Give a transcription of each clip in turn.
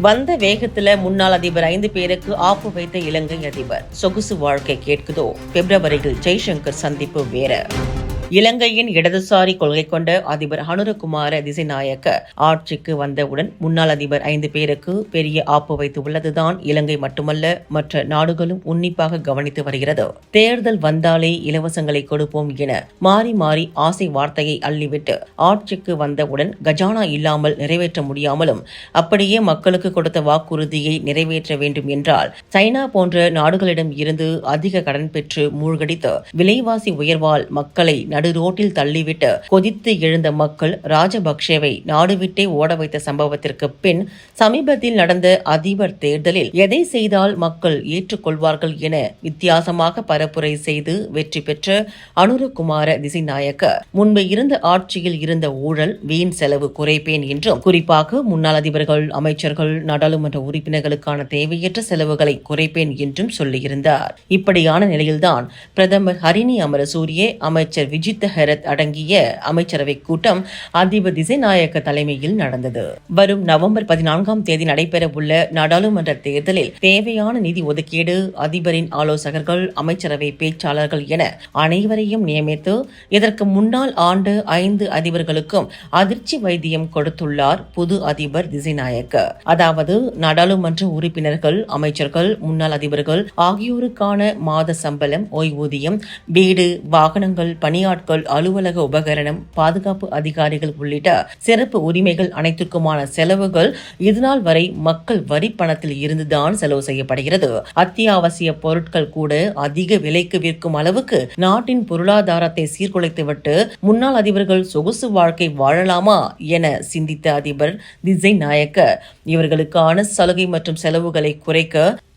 வந்த வேகத்துல முன்னாள் அதிபர் ஐந்து பேருக்கு ஆப்பு வைத்த இலங்கை அதிபர். சொகுசு வாழ்க்கை கேட்குதோ? பிப்ரவரியில் ஜெய்சங்கர் சந்திப்பு வேற. இலங்கையின் இடதுசாரி கொள்கை கொண்ட அதிபர் ஹனுரகுமார திசைநாயக்க ஆட்சிக்கு வந்தவுடன் முன்னாள் அதிபர் ஐந்து பேருக்கு பெரிய ஆப்பு வைத்து உள்ளதுதான் இலங்கை மட்டுமல்ல மற்ற நாடுகளும் உன்னிப்பாக கவனித்து வருகிறது. தேர்தல் வந்தாலே இலவசங்களை கொடுப்போம் என மாறி மாறி ஆசை வார்த்தையை அள்ளிவிட்டு ஆட்சிக்கு வந்தவுடன் கஜானா இல்லாமல் நிறைவேற்ற முடியாமலும் அப்படியே மக்களுக்கு கொடுத்த வாக்குறுதியை நிறைவேற்ற வேண்டும் என்றால் சைனா போன்ற நாடுகளிடம் இருந்து அதிக கடன் பெற்று மூழ்கடித்து விலைவாசி உயர்வால் மக்களை நடு ரோட்டில் தள்ளிவிட்டு கொதித்து எழுந்த மக்கள் ராஜபக்சேவை நாடுவிட்டே ஓட வைத்த சம்பவத்திற்கு பின் சமீபத்தில் நடந்த அதிபர் தேர்தலில் எதை செய்தால் மக்கள் ஏற்றுக்கொள்வார்கள் என வித்தியாசமாக பரப்புரை செய்து வெற்றி பெற்ற அனுரகுமார திசைநாயக்க. முன்பு இருந்த ஆட்சியில் இருந்த ஊழல் வீண் செலவு குறைப்பேன் என்றும் குறிப்பாக முன்னாள் அதிபர்கள் அமைச்சர்கள் நாடாளுமன்ற உறுப்பினர்களுக்கான தேவையற்ற செலவுகளை குறைப்பேன் என்றும் சொல்லியிருந்தார். இப்படியான நிலையில்தான் பிரதமர் ஹரிணி அமரசூரிய அமைச்சர் விஜய் விஜித்த ஹெரத் அடங்கிய அமைச்சரவை கூட்டம் அதிபர் திசைநாயக்க தலைமையில் நடந்தது. வரும் நவம்பர் பதினான்காம் தேதி நடைபெறவுள்ள நாடாளுமன்ற தேர்தலில் தேவையான நிதி ஒதுக்கீடு அதிபரின் ஆலோசகர்கள் அமைச்சரவை பேச்சாளர்கள் என அனைவரையும் நியமித்து இதற்கு முன்னாள் ஆண்டு ஐந்து அதிபர்களுக்கும் அதிர்ச்சி வைத்தியம் கொடுத்துள்ளார் புது அதிபர் திசைநாயக்க. அதாவது நாடாளுமன்ற உறுப்பினர்கள் அமைச்சர்கள் முன்னாள் அதிபர்கள் ஆகியோருக்கான மாத சம்பளம் ஓய்வூதியம் வீடு வாகனங்கள் பணியாளர் பணியாளர்கள் அலுவலக உபகரணம் பாதுகாப்பு அதிகாரிகள் உள்ளிட்ட சிறப்பு உரிமைகள் அனைத்திற்குமான செலவுகள் இதுநாள் வரை மக்கள் வரி பணத்தில் இருந்துதான் செலவு செய்யப்படுகிறது. அத்தியாவசிய பொருட்கள் கூட அதிக விலைக்கு விற்கும் அளவுக்கு நாட்டின் பொருளாதாரத்தை சீர்குலைத்துவிட்டு முன்னாள் அதிபர்கள் சொகுசு வாழ்க்கை வாழலாமா என சிந்தித்த அதிபர் திசை நாயக்க இவர்களுக்கான சலுகை மற்றும் செலவுகளை குறைக்க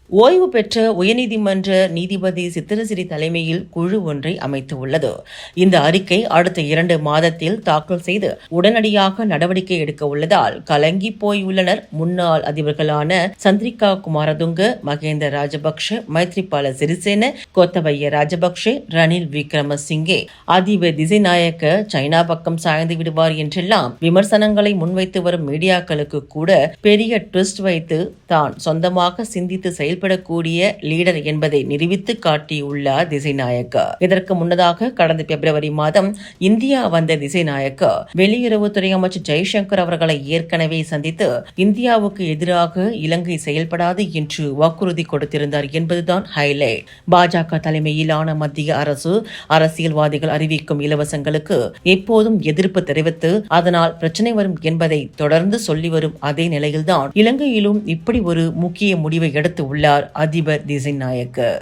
ஓய்வு பெற்ற உயர்நீதிமன்ற நீதிபதி சித்திரசிறி தலைமையில் குழு ஒன்றை அமைத்து உள்ளது இந்த அறிக்கை அடுத்த இரண்டு மாதத்தில் தாக்கல் செய்து உடனடியாக நடவடிக்கை எடுக்க உள்ளதால் கலங்கி போயுள்ளனர். முன்னாள் அதிபர்களான சந்திரிகா குமாரதுங்க மகேந்திர ராஜபக்ஷ மைத்ரிபால சிறிசேன கோத்தபய ராஜபக்ஷ ரணில் விக்ரமசிங்கே அதிபர் திசைநாயக்க சைனா பக்கம் சாய்ந்து விடுவார் என்றெல்லாம் விமர்சனங்களை முன்வைத்து வரும் மீடியாக்களுக்கு கூட பெரிய ட்விஸ்ட் வைத்து தான் சொந்தமாக சிந்தித்து செயல் வெளிப்படக்கூடிய லீடர் என்பதை நிரூபித்து காட்டியுள்ளார் திசைநாயக்கா. இதற்கு முன்னதாக கடந்த பிப்ரவரி மாதம் இந்தியா வந்த திசைநாயக்கா வெளியுறவுத்துறை அமைச்சர் ஜெய்சங்கர் அவர்களை ஏற்கனவே சந்தித்து இந்தியாவுக்கு எதிராக இலங்கை செயல்படாது என்று வாக்குறுதி கொடுத்திருந்தார் என்பதுதான் ஹைலைட் பாஜக தலைமையிலான மத்திய அரசு அரசியல்வாதிகள் அறிவிக்கும் இலவசங்களுக்கு எப்போதும் எதிர்ப்பு தெரிவித்து அதனால் பிரச்சனை வரும் என்பதை தொடர்ந்து சொல்லி வரும் அதே நிலையில்தான் இலங்கையிலும் இப்படி ஒரு முக்கிய முடிவை எடுத்து உள்ளார். அதிபர் திசைநாயக்க.